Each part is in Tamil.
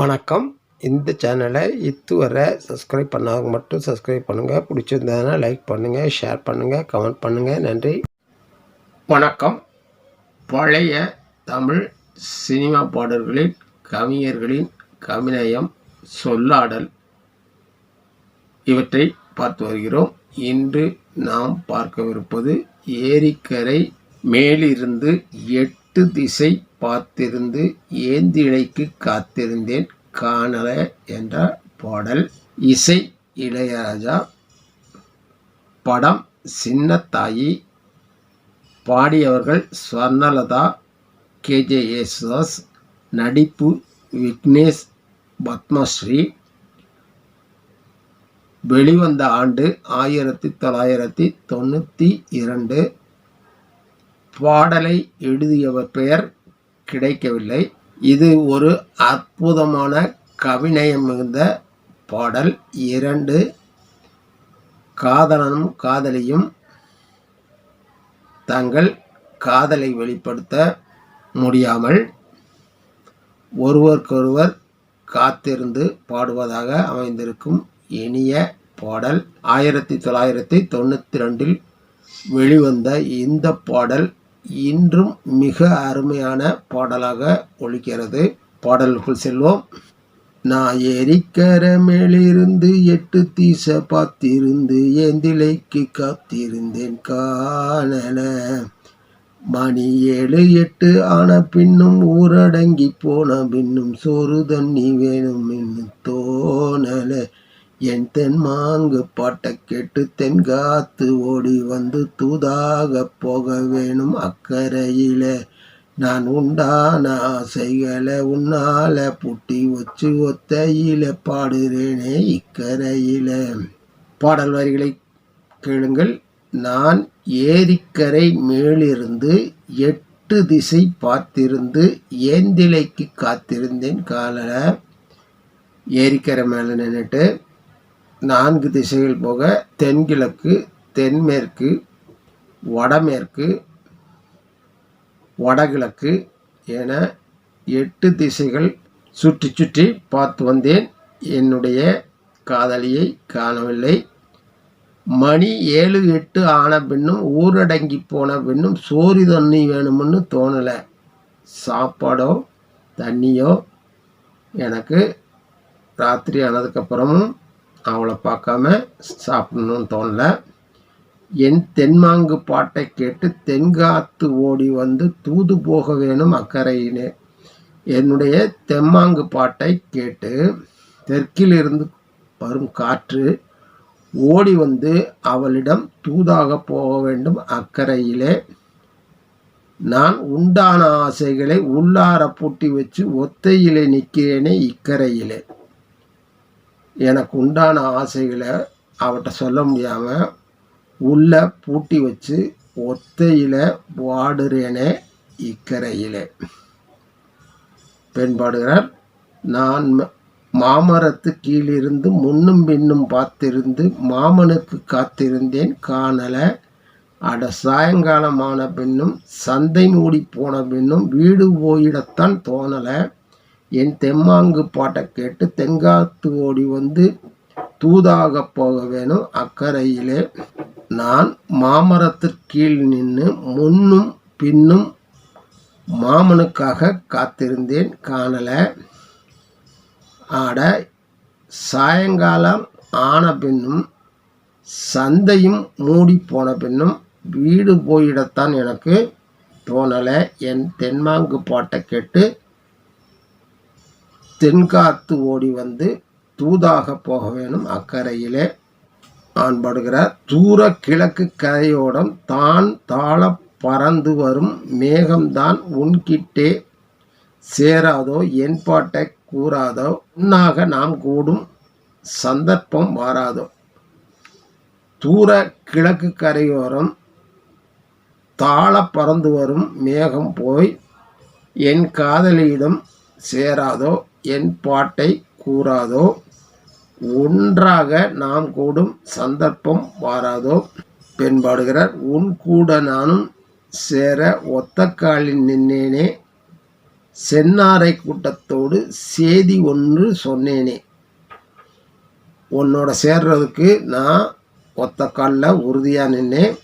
வணக்கம். இந்த சேனலை இதுவரை சப்ஸ்கிரைப் பண்ணாதவங்க மட்டும் சப்ஸ்கிரைப் பண்ணுங்கள் பிடிச்சிருந்ததுன்னா லைக் பண்ணுங்கள் ஷேர் பண்ணுங்கள் கமெண்ட் பண்ணுங்கள் நன்றி. வணக்கம். பழைய தமிழ் சினிமா பாடல்களின் கவிஞர்களின் கவிநயம் சொல்லாடல் இவற்றை பார்த்து வருகிறோம். இன்று நாம் பார்க்கவிருப்பது ஏரிக்கரை மேலிருந்து எட்டு திசை பார்த்திருந்து ஏந்திழைக்கு காத்திருந்தேன். காணல என்ற பாடல். இசை இளையராஜா. படம் சின்னத்தாயி பாடியவர்கள் ஸ்வர்ணலதா கேஜே யேசுதாஸ் நடிப்பு விக்னேஷ் பத்மஸ்ரீ. வெளிவந்த ஆண்டு ஆயிரத்தி தொள்ளாயிரத்தி தொண்ணூற்றி இரண்டு. பாடலை எழுதியவர் பெயர் கிடைக்கவில்லை. இது ஒரு அற்புதமான கவிநயம் மிகுந்த பாடல். இரண்டு காதலனும் காதலியும் தங்கள் காதலை வெளிப்படுத்த முடியாமல் ஒருவருக்கொருவர் காத்திருந்து பாடுவதாக அமைந்திருக்கும் இனிய பாடல். ஆயிரத்தி தொள்ளாயிரத்தி தொண்ணூற்றி ரெண்டில் வெளிவந்த இந்த பாடல் இன்றும் மிக அருமையான பாடலாக ஒழிக்கிறது பாடலுக்குள் செல்வோம். நான் எரிக்கரமேலிருந்து எட்டு தீச பார்த்திருந்து ஏந்திலைக்கு காத்திருந்தேன் காணன மணி ஏழு எட்டு ஆன பின்னும் ஊரடங்கி போன பின்னும் சோறு தண்ணி வேணும் இன்னும் தோணல. என் தென்மாங்கு பாட்டை கேட்டு தென்காத்து ஓடி வந்து தூதாக போக வேணும் அக்கறையிலே. நான் உண்டான ஆசைகளை உன்னால புட்டி வச்சு ஒத்தையில பாடுகிறேனே இக்கரையில. பாடல் வரிகளை கேளுங்கள். நான் ஏரிக்கரை மேலிருந்து எட்டு திசை பார்த்திருந்து ஏந்திலைக்கு காத்திருந்தேன் காலைல. ஏரிக்கரை மேலே நின்றுட்டு நான்கு திசைகள் போக தென்கிழக்கு தென்மேற்கு வடமேற்கு வடகிழக்கு என எட்டு திசைகள் சுற்றி சுற்றி பார்த்து வந்தேன். என்னுடைய காதலியை காணவில்லை. மணி ஏழு எட்டு ஆன பின்னும் ஊரடங்கி போன பின்னும் சோறு தண்ணி வேணும்னு தோணலை. சாப்பாடோ தண்ணியோ எனக்கு ராத்திரி ஆனதுக்கப்புறமும் அவளை பார்க்காம சாப்பிடணும்னு தோணல. என் தென்மாங்கு பாட்டை கேட்டு தென்காத்து ஓடி வந்து தூது போக வேணும் அக்கறையினே என்னுடைய தெம்மாங்கு பாட்டை கேட்டு தெற்கிலிருந்து வரும் காற்று ஓடி வந்து அவளிடம் தூதாக போக வேண்டும் அக்கறையிலே. நான் உண்டான ஆசைகளை உள்ளார பூட்டி வச்சு ஒத்தையிலே நிற்கிறேனே இக்கரையிலே. எனக்கு உண்டான ஆசைகளை அவட்ட சொல்ல முடியாமல் உள்ள பூட்டி வச்சு ஒத்தையில் வாடுறேனே இக்கரையிலே. பெண் பாடுகிறார் நான் மாமரத்து கீழிருந்து முன்னும் பின்னும் பார்த்திருந்து மாமனுக்கு காத்திருந்தேன். காணலை. அட சாயங்காலமான பின்னும் சந்தை மூடி போன பின்னும் வீடு போயிடத்தான் தோணலை. என் தெம்மாங்கு பாட்டை கேட்டு தென்காத்து ஓடி வந்து தூதாக போக வேணும் அக்கறையிலே நான் மாமரத்திற்கீழ் நின்று முன்னும் பின்னும் மாமனுக்காக காத்திருந்தேன் காணலை. ஆட சாயங்காலம் ஆன பின்னும் சந்தையும் மூடி போன பின்னும் வீடு போயிடத்தான் எனக்கு தோணலை. என் தென்மாங்கு பாட்டை கேட்டு தென்காத்து ஓடி வந்து தூதாக போக வேணும் அக்கறையிலே ஆண்படுகிறார் தூர கிழக்கு கரையோடம் தான் தாழ பறந்து வரும் மேகம்தான் உன்கிட்டே சேராதோ என்பாட்டை கூறாதோ உன்னாக நாம் கூடும் சந்தர்ப்பம் வாராதோ. தூர கிழக்கு கரையோரம் தாழ பறந்து வரும் மேகம் போய் என் காதலியிடம் சேராதோ என் பாட்டை கூறாதோ? ஒன்றாக நாம் கூடும் சந்தர்ப்பம் வாராதோ? பெண்பாடுகிறார் உன் கூட நானும் சேர ஒத்த காலில் நின்னேனே. சென்னாரை கூட்டத்தோடு சேதி ஒன்று சொன்னேனே. உன்னோட சேர்றதுக்கு நான் ஒத்த காலில் உறுதியாக நின்னேன்.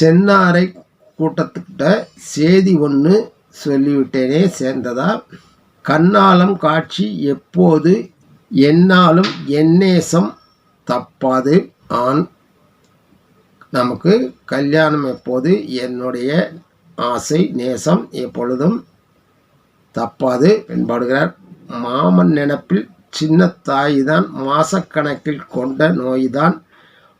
சென்னாரை கூட்டத்துக்கிட்ட சேதி ஒன்று சொல்லிவிட்டேனே சேர்ந்ததா? கண்ணாலம் காட்சி எப்போது? என்னாலும் எந்நேசம் தப்பாது. ஆண் நமக்கு கல்யாணம் எப்போது? என்னுடைய ஆசை நேசம் எப்பொழுதும் தப்பாது என்பாடுகிறார். மாமன் நினப்பில் சின்ன தாய்தான் மாசக்கணக்கில் கொண்ட நோய்தான்.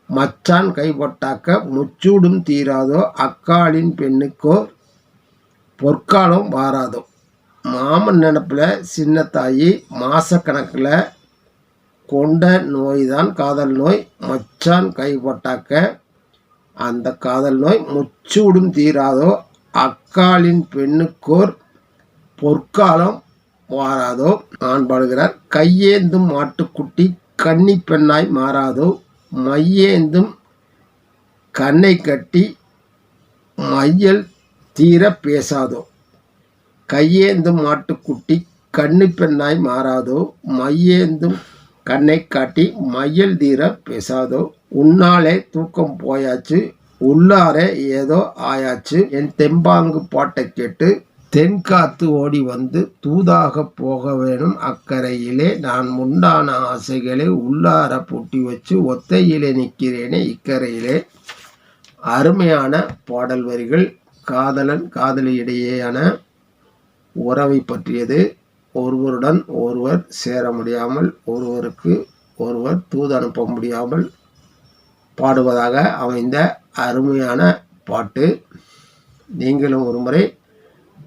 மச்சான் கைப்பட்டாக்க முச்சூடும் தீராதோ அக்காளின் பெண்ணுக்கோ பொற்காலம் வாராதோ. மாமன் நினப்பில் சின்ன தாயி மாசக்கணக்கில் கொண்ட நோய் தான் காதல் நோய். மச்சான் கைப்பட்டாக்க அந்த காதல் நோய் முச்சூடும் தீராதோ. அக்காலின் பெண்ணுக்கோர் பொற்காலம் வாராதோ பாடுகிறார் கையேந்தும் மாட்டுக்குட்டி கன்னி பெண்ணாய் மாறாதோ. மையேந்தும் கண்ணை கட்டி மையல் தீர பேசாதோ. கையேந்தும் மாட்டுக்குட்டி கண்ணி பெண்ணாய் மாறாதோ மையேந்தும் கண்ணை காட்டி மையல் தீர பேசாதோ உன்னாலே தூக்கம் போயாச்சு உள்ளாரே ஏதோ ஆயாச்சு என் தெம்பாங்கு பாட்டை கேட்டு தென்காத்து ஓடி வந்து தூதாக போக வேணும் அக்கறையிலே நான் முண்டான ஆசைகளை உள்ளார பூட்டி வச்சு ஒத்தையிலே நிற்கிறேனே இக்கரையிலே. அருமையான பாடல் வரிகள் காதலன் காதலியிடையேயான உறவை பற்றியது ஒருவருடன் ஒருவர் சேர முடியாமல் ஒருவருக்கு ஒருவர் தூது அனுப்ப முடியாமல் பாடுவதாக அமைந்த அருமையான பாட்டு. நீங்களும் ஒரு முறை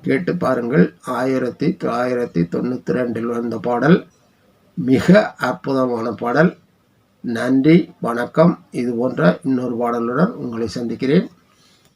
கேட்டு பாருங்கள். ஆயிரத்தி தொள்ளாயிரத்தி தொண்ணூற்றி ரெண்டில் வந்த பாடல். மிக அற்புதமான பாடல். நன்றி வணக்கம். இது போன்ற இன்னொரு பாடலுடன் உங்களை சந்திக்கிறேன்.